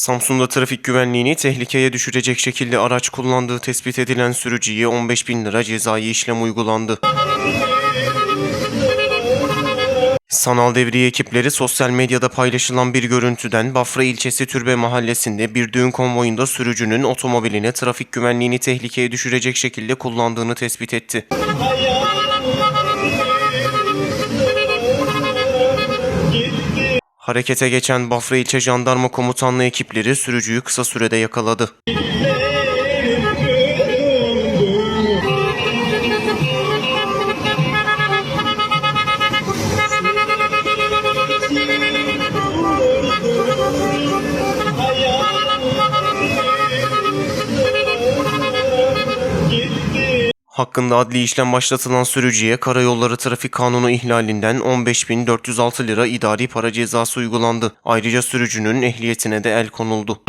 Samsun'da trafik güvenliğini tehlikeye düşürecek şekilde araç kullandığı tespit edilen sürücüye 15 bin lira cezai işlem uygulandı. Sanal devriye ekipleri sosyal medyada paylaşılan bir görüntüden Bafra ilçesi Türbe mahallesinde bir düğün konvoyunda sürücünün otomobiline trafik güvenliğini tehlikeye düşürecek şekilde kullandığını tespit etti. Harekete geçen Bafra İlçe Jandarma Komutanlığı ekipleri sürücüyü kısa sürede yakaladı. Hakkında adli işlem başlatılan sürücüye Karayolları Trafik Kanunu ihlalinden 15.406 lira idari para cezası uygulandı. Ayrıca sürücünün ehliyetine de el konuldu.